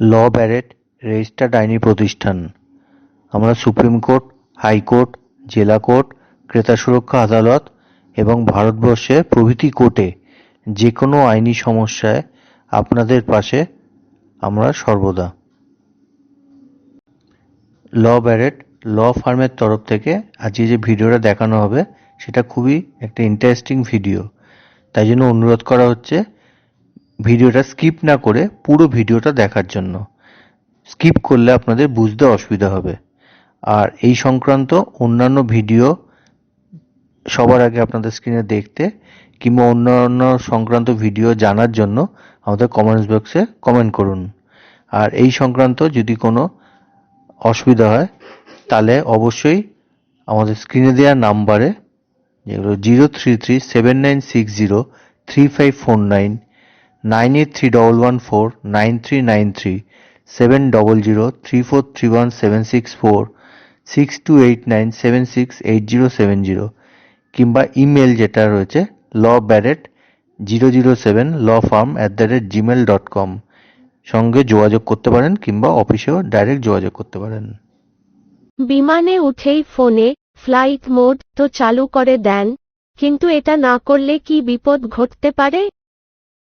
ল Barrett registered আইনি প্রতিষ্ঠান। আমরা সুপ্রিম কোর্ট হাইকোর্ট জেলা কোর্ট, ক্রেতা সুরক্ষা আদালত এবং ভারতবর্ষের প্রভৃতি কোর্টে যে কোনো আইনি সমস্যায় আপনাদের পাশে আমরা সর্বদা। ল ব্যারেট ল ফার্মের তরফ থেকে আজকে যে ভিডিওটা দেখানো হবে, সেটা খুবই একটা ইন্টারেস্টিং ভিডিও তাই জন্য অনুরোধ করা হচ্ছে ভিডিওটা স্কিপ না করে পুরো ভিডিওটা দেখার জন্য। স্কিপ করলে আপনাদের বুঝতে অসুবিধা হবে। আর এই সংক্রান্ত অন্যান্য ভিডিও সবার আগে আপনাদের স্ক্রিনে দেখতে কিংবা অন্যান্য সংক্রান্ত ভিডিও জানার জন্য আমাদের কমেন্টস বক্সে কমেন্ট করুন। আর এই সংক্রান্ত যদি কোনো অসুবিধা হয়, তাহলে অবশ্যই আমাদের স্ক্রিনে দেওয়া নাম্বারে যেগুলো zero three three seven nine six zero three five four nine nine eight three double one four, nine three nine three, seven double zero three four three one seven six four six two eight nine seven six eight zero seven zero কিংবা email যেটা রয়েছে law Barrett zero zero seven law firm at the rate Gmail dot com সঙ্গে যোগাযোগ করতে পারেন কিংবা অফিসেও direct যোগাযোগ করতে পারেন। বিমানে উঠেই ফোনে ফ্লাইট মোড তো চালু করে দেন, কিন্তু এটা না করলে কি বিপদ ঘটতে পারে?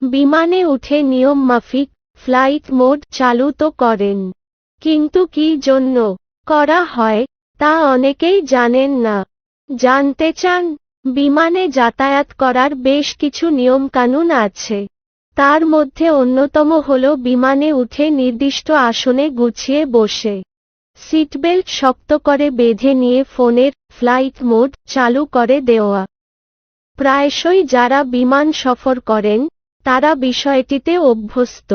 বিমানে উঠে নিয়ম মাফিক, ফ্লাইট মোড চালু তো করেন। কিন্তু কি জন্য করা হয়, তা অনেকেই জানেন না। জানতে চান, বিমানে যাতায়াত করার বেশ কিছু নিয়মকানুন আছে। তার মধ্যে অন্যতম হল বিমানে উঠে নির্দিষ্ট আসনে গুছিয়ে বসে। সিটবেল্ট শক্ত করে বেঁধে নিয়ে ফোনের ফ্লাইট মোড চালু করে দেওয়া। প্রায়শই যারা বিমান সফর করেন তারা বিষয়টিতে অভ্যস্ত।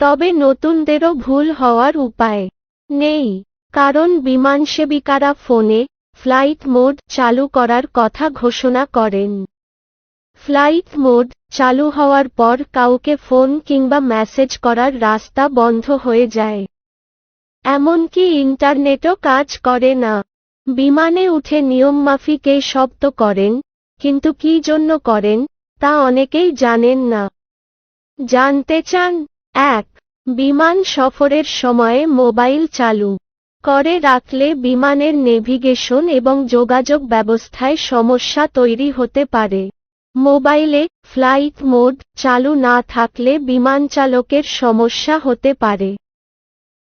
তবে নতুনদেরও ভুল হওয়ার উপায় নেই। কারণ বিমান সেবিকারা ফোনে ফ্লাইট মোড চালু করার কথা ঘোষণা করেন। ফ্লাইট মোড চালু হওয়ার পর কাউকে ফোন কিংবা মেসেজ করার রাস্তা বন্ধ হয়ে যায়। এমনকি ইন্টারনেটও কাজ করে না। বিমানে উঠে নিয়মমাফিক এই শব্দ করেন, কিন্তু কি জন্য করেন তা অনেকেই জানেন না। জানতে চান? এক, বিমান সফরের সময়ে মোবাইল চালু করে রাখলে বিমানের নেভিগেশন এবং যোগাযোগ ব্যবস্থায় সমস্যা তৈরি হতে পারে। মোবাইলে ফ্লাইট মোড চালু না থাকলে বিমান চালকের সমস্যা হতে পারে।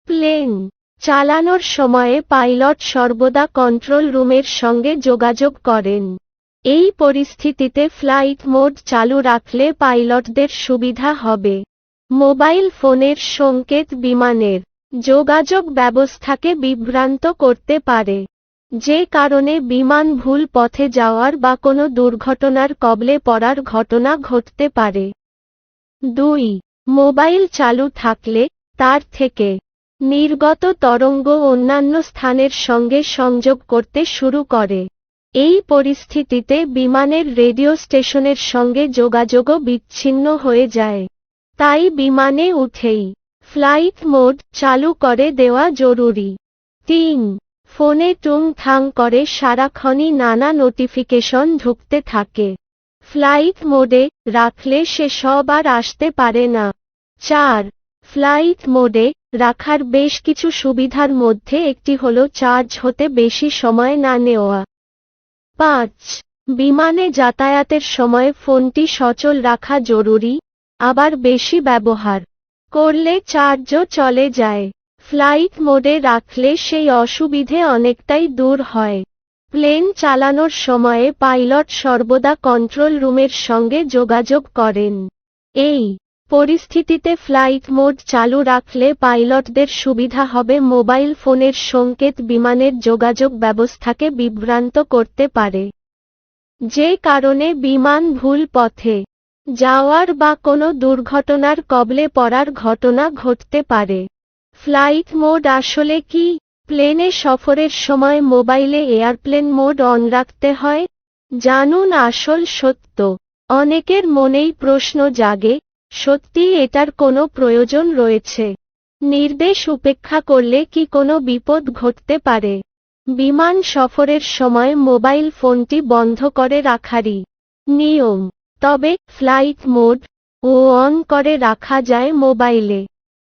প্লেন চালানোর সময়ে পাইলট সর্বদা কন্ট্রোল রুমের সঙ্গে যোগাযোগ করেন। এই পরিস্থিতিতে ফ্লাইট মোড চালু রাখলে পাইলটদের সুবিধা হবে। মোবাইল ফোনের সংকেত বিমানের যোগাযোগ ব্যবস্থাকে বিভ্রান্ত করতে পারে। যে কারণে বিমান ভুল পথে যাওয়ার বা কোনো দুর্ঘটনার কবলে পড়ার ঘটনা ঘটতে পারে। দুই, মোবাইল চালু থাকলে তার থেকে নির্গত তরঙ্গ অন্যান্য স্থানের সঙ্গে সংযোগ করতে শুরু করে। এই পরিস্থিতিতে বিমানের রেডিও স্টেশনের সঙ্গে যোগাযোগও বিচ্ছিন্ন হয়ে যায়। তাই বিমানে উঠেই ফ্লাইট মোড চালু করে দেওয়া জরুরি। তিন, ফোনে টুং থাং করে সারাক্ষণই নানা নোটিফিকেশন ঢুকতে থাকে। ফ্লাইট মোডে রাখলে সে সব আর আসতে পারে না। চার, ফ্লাইট মোডে রাখার বেশ কিছু সুবিধার মধ্যে একটি হল চার্জ হতে বেশি সময় না নেওয়া। পাঁচ, বিমানে যাতায়াতের সময় ফোনটি সচল রাখা জরুরি, আবার বেশি ব্যবহার করলে চার্জও চলে যায়। ফ্লাইট মোডে রাখলে সেই অসুবিধে অনেকটাই দূর হয়। প্লেন চালানোর সময়ে পাইলট সর্বদা কন্ট্রোল রুমের সঙ্গে যোগাযোগ করেন। এই পরিস্থিতিতে ফ্লাইট মোড চালু রাখলে পাইলটদের সুবিধা হবে মোবাইল ফোনের সংকেত বিমানের যোগাযোগ ব্যবস্থাকে বিভ্রান্ত করতে পারে। যে কারণে বিমান ভুল পথে যাওয়ার বা কোনো দুর্ঘটনার কবলে পড়ার ঘটনা ঘটতে পারে। ফ্লাইট মোড আসলে কি? প্লেনে সফরের সময় মোবাইলে এয়ারপ্লেন মোড অন রাখতে হয়? জানুন আসল সত্য। অনেকের মনেই প্রশ্ন জাগে সত্যি এটার কোনো প্রয়োজন রয়েছে। নির্দেশ উপেক্ষা করলে কি কোনো বিপদ ঘটতে পারে? বিমান সফরের সময় মোবাইল ফোনটি বন্ধ করে রাখারই নিয়ম। তবে ফ্লাইট মোড ও অন করে রাখা যায় মোবাইলে।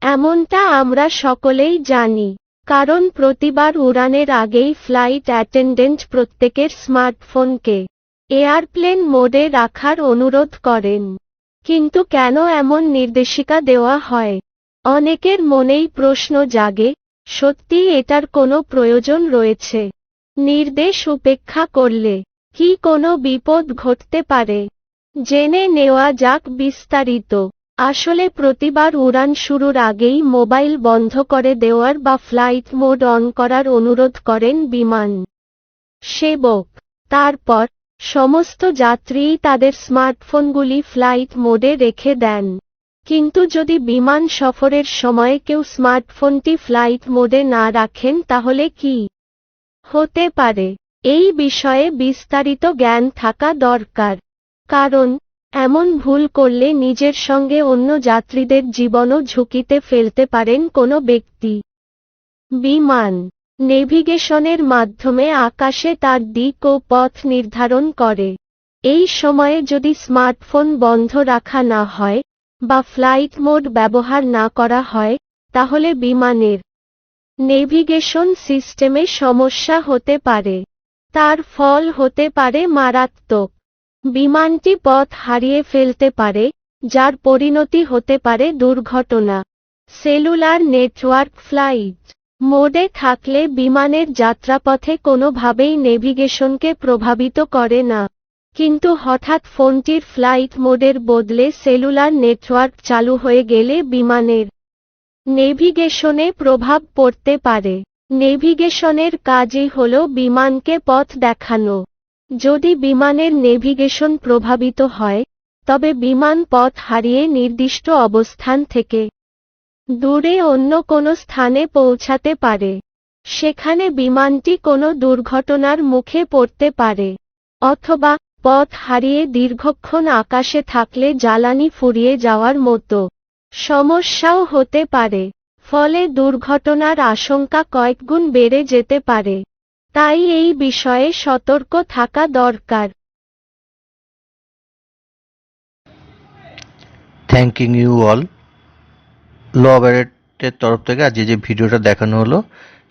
এমনটা আমরা সকলেই জানি, কারণ প্রতিবার উড়ানের আগেই ফ্লাইট অ্যাটেন্ডেন্ট প্রত্যেকের স্মার্টফোনকে এয়ারপ্লেন মোডে রাখার অনুরোধ করেন। কিন্তু কেন এমন নির্দেশিকা দেওয়া হয়? অনেকের মনেই প্রশ্ন জাগে, সত্যি এটার কোনো প্রয়োজন রয়েছে? নির্দেশ উপেক্ষা করলে কি কোনো বিপদ ঘটতে পারে? জেনে নেওয়া যাক বিস্তারিত। আসলে প্রতিবার উড়ান শুরুর আগেই মোবাইল বন্ধ করে দেওয়ার বা ফ্লাইট মোড অন করার অনুরোধ করেন বিমান সেবক। তারপর সমস্ত যাত্রীই তাদের স্মার্টফোনগুলি ফ্লাইট মোডে রেখে দেন। কিন্তু যদি বিমান সফরের সময় কেউ স্মার্টফোনটি ফ্লাইট মোডে না রাখেন, তাহলে কি হতে পারে? এই বিষয়ে বিস্তারিত জ্ঞান থাকা দরকার। কারণ, এমন ভুল করলে নিজের সঙ্গে অন্য যাত্রীদের জীবনও ঝুঁকিতে ফেলতে পারেন কোনো ব্যক্তি। বিমান নেভিগেশনের মাধ্যমে আকাশে তার দিক ও পথ নির্ধারণ করে। এই সময়ে যদি স্মার্টফোন বন্ধ রাখা না হয়, বা ফ্লাইট মোড ব্যবহার না করা হয়, তাহলে বিমানের নেভিগেশন সিস্টেমে সমস্যা হতে পারে। তার ফল হতে পারে মারাত্মক। বিমানটি পথ হারিয়ে ফেলতে পারে, যার পরিণতি হতে পারে দুর্ঘটনা। Cellular network flight. মোডে থাকলে বিমানের যাত্রাপথে কোনোভাবেই নেভিগেশনকে প্রভাবিত করে না। কিন্তু হঠাৎ ফোনটির ফ্লাইট মোডের বদলে সেলুলার নেটওয়ার্ক চালু হয়ে গেলে বিমানের নেভিগেশনে প্রভাব পড়তে পারে। নেভিগেশনের কাজই হল বিমানকে পথ দেখানো। যদি বিমানের নেভিগেশন প্রভাবিত হয়, তবে বিমান পথ হারিয়ে নির্দিষ্ট অবস্থান থেকে দূরে অন্য কোনো স্থানে পৌঁছাতে পারে। সেখানে বিমানটি কোনো দুর্ঘটনার মুখে পড়তে পারে, অথবা পথ হারিয়ে দীর্ঘক্ষণ আকাশে থাকলে জ্বালানি ফুরিয়ে যাওয়ার মতো সমস্যাও হতে পারে, ফলে দুর্ঘটনার আশঙ্কা কয়েকগুণ বেড়ে যেতে পারে। তাই এই বিষয়ে সতর্ক থাকা দরকার। থ্যাংকিং ইউ অল ল অপারেটের তরফ থেকে আজকে যে ভিডিওটা দেখানো হলো,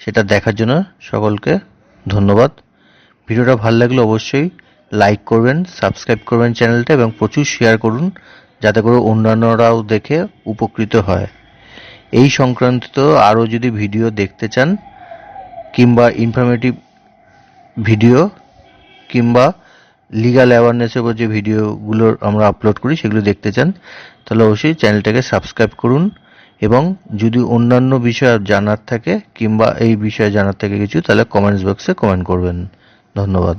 সেটা দেখার জন্য সকলকে ধন্যবাদ। ভিডিওটা ভালো লাগলে অবশ্যই লাইক করবেন, সাবস্ক্রাইব করবেন চ্যানেলটা এবং প্রচুর শেয়ার করুন, যাতে করে অন্যান্যরাও দেখে উপকৃত হয়। এই সংক্রান্ত আরও যদি ভিডিও দেখতে চান, কিংবা ইনফরমেটিভ ভিডিও, কিংবা লিগাল অ্যাওয়ারনেসের উপর যে ভিডিওগুলো আমরা আপলোড করি, সেগুলো দেখতে চান, তাহলে অবশ্যই চ্যানেলটাকে সাবস্ক্রাইব করুন। এবং যদি অন্যান্য বিষয় জানার থাকে কিংবা এই বিষয়ে জানার থাকে কিছু, তাহলে কমেন্টস বক্সে কমেন্ট করবেন। ধন্যবাদ।